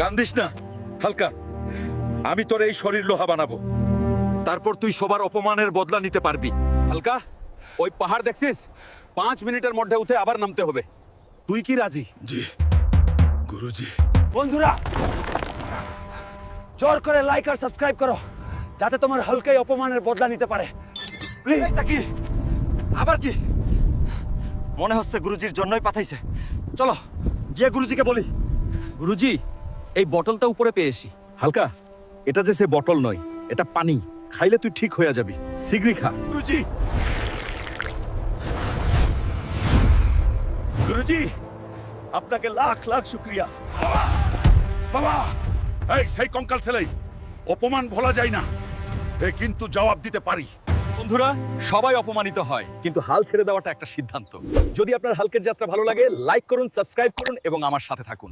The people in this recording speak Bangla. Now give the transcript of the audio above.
কান্দিস না। হালকা আমি তোর এই শরীর লোহা বানাবো। তারপর তুই সবার অপমানের বদলা নিতে পারবি। হালকা ওই পাহাড় দেখছিস? পাঁচ মিনিটের মধ্যে উঠে আবার নামতে হবে। তুই কি রাজি? জি গুরুজি। বন্ধুরা জোর করে লাইক আর সাবস্ক্রাইব করো যাতে তোমার হালকাই অপমানের বদলা নিতে পারে। প্লিজ কি? আবার কি? মনে হচ্ছে গুরুজির জন্যই পাঠাইছে। চলো গিয়ে গুরুজিকে বলি। গুরুজি এই বটলটা উপরে পেয়েছি। হালকা এটা যে সে বটল নয় এটা পানি। খাইলে তুই ঠিক হয়ে যাবি। সিগরি খা। গুরুজি! গুরুজি! আপনাকে লাখ লাখ শুক্রিয়া। বাবা! এই সেই কঙ্কাল ছেলে অপমান ভোলা যায় না। এ কিন্তু জবাব দিতে পারি। বন্ধুরা সবাই অপমানিত হয় কিন্তু হাল ছেড়ে দেওয়াটা একটা সিদ্ধান্ত। যদি আপনার হালকের যাত্রা ভালো লাগে লাইক করুন সাবস্ক্রাইব করুন এবং আমার সাথে থাকুন।